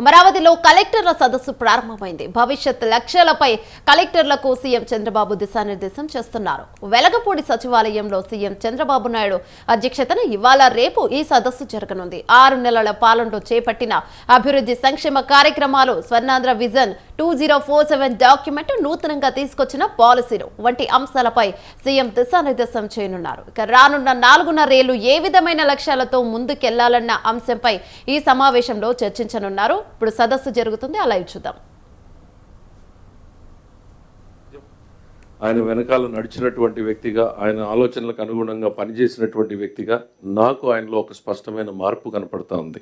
అమరావతిలో కలెక్టర్ల సదస్సు ప్రారంభమైంది. భవిష్యత్ లక్ష్యాలపై కలెక్టర్లకు సీఎం చంద్రబాబు దిశానిర్దేశం చేస్తున్నారు. వెలగపూడి సచివాలయంలో సీఎం చంద్రబాబు నాయుడు అధ్యక్షతన ఇవాళ రేపు ఈ సదస్సు జరగనుంది. ఆరు నెలల పాలనలో చేపట్టిన అభివృద్ధి సంక్షేమ కార్యక్రమాలు Swarnandhra vision two zero four seven document నూతనంగా తీసుకొచ్చిన పాలసీలు వంటి అంశాలపై సీఎం దిశానిర్దేశం చేయనున్నారు. ఇక రానున్న నాలుగున్నరేళ్ళు ఏ విధమైన లక్ష్యాలతో ముందుకెళ్ళాలన్న అంశంపై ఈ సమావేశంలో చర్చించనున్నారు. ఇప్పుడు సదస్సు జరుగుతుంది అలా చూద్దాం ఆయన వెనకాల నడిచినటువంటి వ్యక్తిగా ఆయన ఆలోచనలకు అనుగుణంగా పనిచేసినటువంటి వ్యక్తిగా నాకు ఆయనలో ఒక స్పష్టమైన మార్పు కనపడతా ఉంది.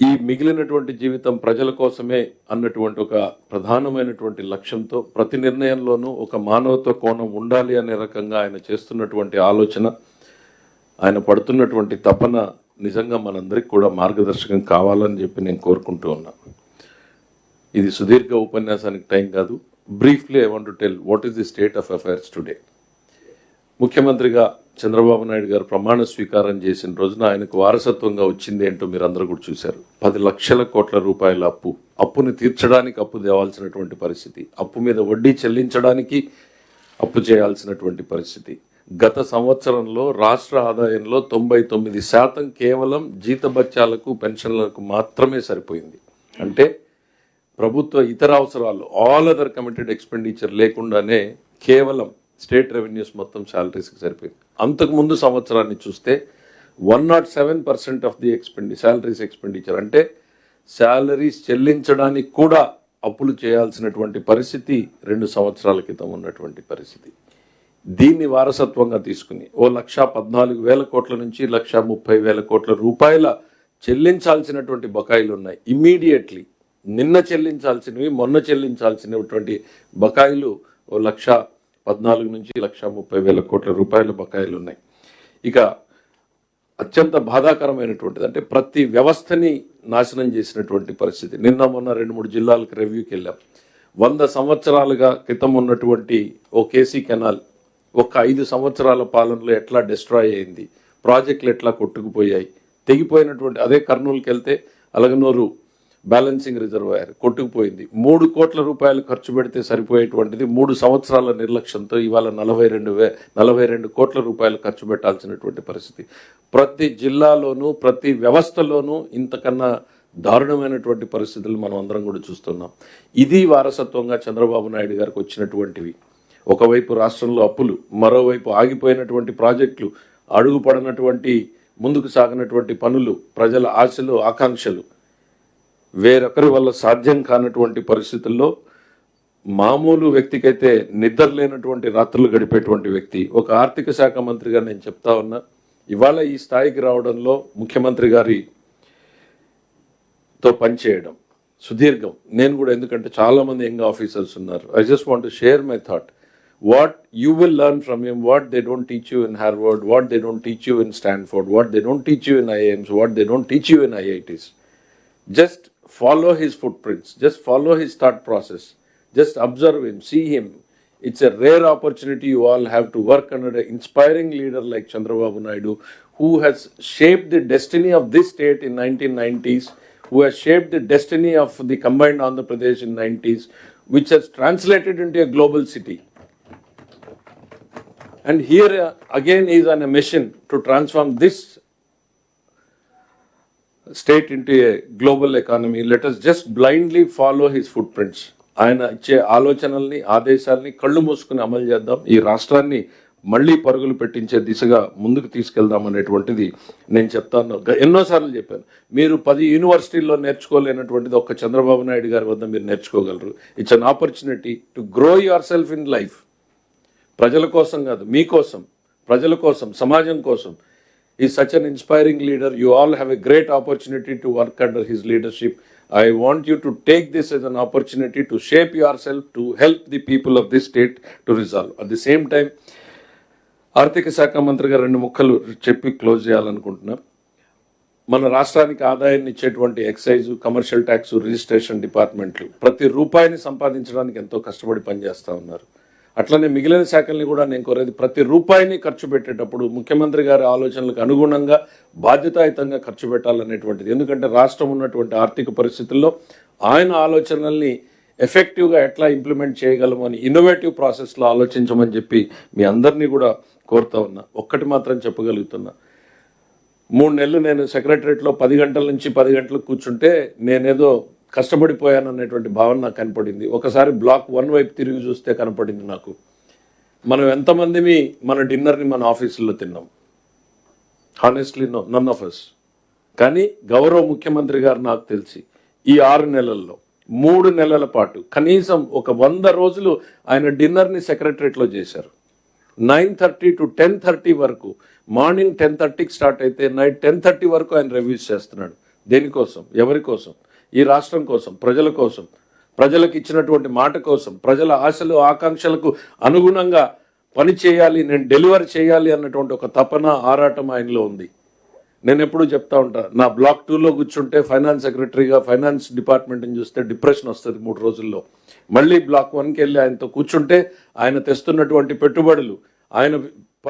ఈ మిగిలినటువంటి జీవితం ప్రజల కోసమే అన్నటువంటి ఒక ప్రధానమైనటువంటి లక్ష్యంతో ప్రతి నిర్ణయంలోనూ ఒక మానవత్వ కోణం ఉండాలి అనే రకంగా ఆయన చేస్తున్నటువంటి ఆలోచన ఆయన పడుతున్నటువంటి తపన నిజంగా మనందరికి కూడా మార్గదర్శకం కావాలని చెప్పి నేను కోరుకుంటూ ఉన్నా. ఇది సుదీర్ఘ ఉపన్యాసానికి టైం కాదు. Briefly I want to tell what is the state of affairs today ముఖ్యమంత్రిగా చంద్రబాబు నాయుడు గారు ప్రమాణ స్వీకారం చేసిన రోజున ఆయనకు వారసత్వంగా వచ్చింది ఏంటో మీరు అందరూ కూడా చూశారు. పది లక్షల కోట్ల రూపాయల అప్పు అప్పుని తీర్చడానికి అప్పు తేవాల్సినటువంటి పరిస్థితి అప్పు మీద వడ్డీ చెల్లించడానికి అప్పు చేయాల్సినటువంటి పరిస్థితి. గత సంవత్సరంలో రాష్ట్ర ఆదాయంలో తొంభై తొమ్మిది శాతం కేవలం జీతభత్యాలకు పెన్షన్లకు మాత్రమే సరిపోయింది. అంటే ప్రభుత్వ ఇతర అవసరాలు ఆల్ అదర్ కమిటెడ్ ఎక్స్పెండిచర్ లేకుండానే కేవలం స్టేట్ రెవెన్యూస్ మొత్తం శాలరీస్కి సరిపోయింది. అంతకుముందు సంవత్సరాన్ని చూస్తే one not seven percent of the expendi salaries expenditure అంటే శాలరీస్ చెల్లించడానికి కూడా అప్పులు చేయాల్సినటువంటి పరిస్థితి రెండు సంవత్సరాల క్రితం ఉన్నటువంటి పరిస్థితి. దీన్ని వారసత్వంగా తీసుకుని ఓ లక్ష పద్నాలుగు వేల కోట్ల నుంచి లక్ష ముప్పై వేల కోట్ల రూపాయల చెల్లించాల్సినటువంటి బకాయిలు ఉన్నాయి. ఇమ్మీడియట్లీ నిన్న చెల్లించాల్సినవి మొన్న చెల్లించాల్సినటువంటి బకాయిలు ఓ లక్ష పద్నాలుగు నుంచి లక్ష ముప్పై వేల కోట్ల రూపాయల బకాయిలు ఉన్నాయి. ఇక అత్యంత బాధాకరమైనటువంటిది అంటే ప్రతి వ్యవస్థని నాశనం చేసినటువంటి పరిస్థితి. నిన్న మొన్న రెండు మూడు జిల్లాలకు రివ్యూకి వెళ్ళాం. వంద సంవత్సరాలుగా క్రితం ఉన్నటువంటి ఓ కేసీ కెనాల్ ఒక ఐదు సంవత్సరాల పాలనలో ఎట్లా డిస్ట్రాయ్ అయింది? ప్రాజెక్టులు ఎట్లా కొట్టుకుపోయాయి? తెగిపోయినటువంటి అదే కర్నూలుకి వెళ్తే అలగనూరు బ్యాలెన్సింగ్ రిజర్వాయర్ కొట్టుకుపోయింది. మూడు కోట్ల రూపాయలు ఖర్చు పెడితే సరిపోయేటువంటిది మూడు సంవత్సరాల నిర్లక్ష్యంతో ఇవాళ నలభై రెండు వే నలభై రెండు కోట్ల రూపాయలు ఖర్చు పెట్టాల్సినటువంటి పరిస్థితి. ప్రతి జిల్లాలోనూ ప్రతి వ్యవస్థలోనూ ఇంతకన్నా దారుణమైనటువంటి పరిస్థితులు మనం అందరం కూడా చూస్తున్నాం. ఇది వారసత్వంగా చంద్రబాబు నాయుడు గారికి వచ్చినటువంటివి. ఒకవైపు రాష్ట్రంలో అప్పులు మరోవైపు ఆగిపోయినటువంటి ప్రాజెక్టులు అడుగుపడినటువంటి ముందుకు సాగినటువంటి పనులు ప్రజల ఆశలు ఆకాంక్షలు. వేరొకరి వల్ల సాధ్యం కానటువంటి పరిస్థితుల్లో మామూలు వ్యక్తికైతే నిద్ర లేనటువంటి రాత్రులు గడిపేటువంటి వ్యక్తి. ఒక ఆర్థిక శాఖ మంత్రిగా నేను చెప్తా ఉన్నా ఇవాళ ఈ స్థాయికి రావడంలో ముఖ్యమంత్రి గారితో పనిచేయడం సుదీర్ఘం. నేను కూడా ఎందుకంటే చాలామంది యంగ్ ఆఫీసర్స్ ఉన్నారు. I just want share my thought what you will learn from him, what they don't teach you in Harvard, what they don't teach you in Stanford, what they don't teach you in IIMs, what they don't teach you in IITs. Just follow his footprints, just follow his thought process, just observe him, see him. It's a rare opportunity you all have to work under an inspiring leader like Chandrababu Naidu, who has shaped the destiny of this state in 1990s, who has shaped the destiny of the combined Andhra Pradesh in 90s, which has translated into a global city. And here again again is on a mission to transform this state into a global economy letters just blindly follow his footprints ఆయన ఇచ్చే ఆలోచనల్ని ఆదేశాల్ని కళ్ళు మూసుకుని అమలు చేద్దాం. ఈ రాష్ట్రాన్ని మళ్ళీ పరుగులు పెట్టించే దిశగా ముందుకు తీసుకెళ్దాం అనేటువంటిది నేను చెప్తాను. ఎన్నోసార్లు చెప్పాను. మీరు పది యూనివర్సిటీల్లో నేర్చుకోలేనటువంటిది ఒక్క చంద్రబాబు నాయుడు గారి వద్ద మీరు నేర్చుకోగలరు. It's an opportunity to grow yourself in life ప్రజల కోసం కాదు మీకోసం ప్రజల కోసం సమాజం కోసం. ఈ such an inspiring leader you all have a great opportunity to work under his leadership I want you to take this as an opportunity to shape yourself to help the people of the state to resolve at the same time ఆర్థిక శాఖ మంత్రిగా రెండు ముక్కలు చెప్పి close చేయాలనుకుంటున్నా. మన రాష్ట్రానికి ఆదాయాన్ని ఇచ్చేటువంటి ఎక్సైజ్ కమర్షియల్ ట్యాక్స్ రిజిస్ట్రేషన్ డిపార్ట్మెంట్లు ప్రతి రూపాయిని సంపాదించడానికి ఎంతో కష్టపడి పనిచేస్తూ ఉన్నారు. అట్లనే మిగిలిన శాఖల్ని కూడా నేను కోరేది ప్రతి రూపాయిని ఖర్చు పెట్టేటప్పుడు ముఖ్యమంత్రి గారి ఆలోచనలకు అనుగుణంగా బాధ్యతాయుతంగా ఖర్చు పెట్టాలనేటువంటిది. ఎందుకంటే రాష్ట్రం ఉన్నటువంటి ఆర్థిక పరిస్థితుల్లో ఆయన ఆలోచనల్ని ఎఫెక్టివ్గా ఎట్లా ఇంప్లిమెంట్ చేయగలము అని ఇన్నోవేటివ్ ప్రాసెస్లో ఆలోచించమని చెప్పి మీ అందరినీ కూడా కోరుతా ఉన్నా. ఒక్కటి మాత్రం చెప్పగలుగుతున్నా. మూడు నెలలు నేను సెక్రటరేట్లో పది గంటల నుంచి పది గంటలకు కూర్చుంటే నేనేదో కష్టపడిపోయాను అనేటువంటి భావన నాకు కనపడింది. ఒకసారి బ్లాక్ వన్ వైపు తిరిగి చూస్తే కనపడింది నాకు. మనం ఎంతమందిమి మన డిన్నర్ని మన ఆఫీసుల్లో తిన్నాం. Honestly no none of us కానీ గౌరవ ముఖ్యమంత్రి గారు నాకు తెలిసి ఈ ఆరు నెలల్లో మూడు నెలల పాటు కనీసం ఒక వంద రోజులు ఆయన డిన్నర్ని సెక్రటరేట్లో చేశారు. Nine thirty to ten thirty వరకు మార్నింగ్ టెన్ థర్టీకి స్టార్ట్ అయితే నైట్ టెన్ థర్టీ వరకు ఆయన రివ్యూస్ చేస్తున్నాడు. దేనికోసం? ఎవరి కోసం ఈ రాష్ట్రం కోసం ప్రజల కోసం ప్రజలకు ఇచ్చినటువంటి మాట కోసం ప్రజల ఆశలు ఆకాంక్షలకు అనుగుణంగా పని చేయాలి నేను డెలివర్ చేయాలి అన్నటువంటి ఒక తపన ఆరాటం ఆయనలో ఉంది. నేను ఎప్పుడు చెప్తా ఉంటా నా బ్లాక్ టూలో కూర్చుంటే ఫైనాన్స్ సెక్రటరీగా ఫైనాన్స్ డిపార్ట్మెంట్ని చూస్తే డిప్రెషన్ వస్తుంది మూడు రోజుల్లో. మళ్ళీ బ్లాక్ వన్కి వెళ్ళి ఆయనతో కూర్చుంటే ఆయన తెస్తున్నటువంటి పెట్టుబడులు ఆయన